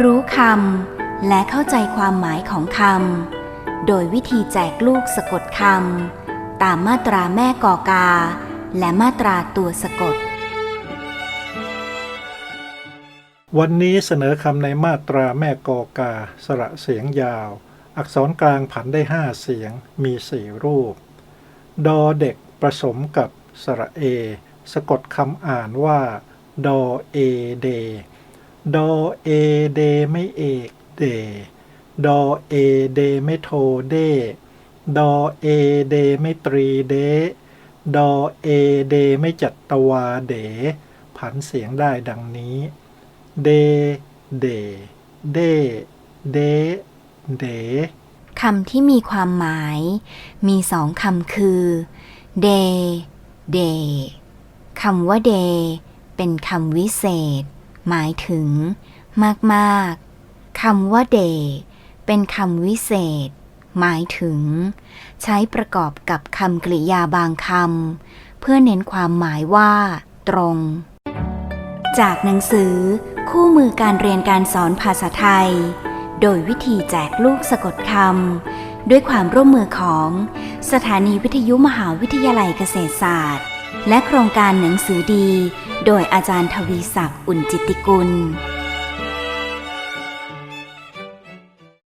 รู้คำและเข้าใจความหมายของคำ โดยวิธีแจกลูกสะกดคำ ตามมาตราแม่กอกา และมาตราตัวสะกด วันนี้เสนอคำในมาตราแม่กอกา สระเสียงยาว อักษรกลางผันได้ห้าเสียง มีสี่รูป ดอเด็กผสมกับสระเอ สะกดคำอ่านว่า ดอเอเด ดอเอเดไม่เอกเดดอเอเดไม่โทเดดอเอเดไม่ตรีเดดอเอเดไม่จัตตวาเดผันเสียงได้ดังนี้ เด เด เด เด เดคำที่มีความหมาย มีสองคำคือ เด เด คำว่าเด เป็นคำวิเศษ หมายถึง มากๆคำว่าเดเป็นคำวิเศษ หมายถึง ใช้ประกอบกับคำกริยาบางคำเพื่อเน้นความหมายว่า ตรง จากหนังสือ คู่มือการเรียนการสอนภาษาไทย โดยวิธีแจกลูกสะกดคำด้วยความร่วมมือของ สถานีวิทยุมหาวิทยาลัยเกษตรศาสตร์ และโครงการหนังสือดี โดยอาจารย์ทวีศักดิ์อุ่นจิตติกุล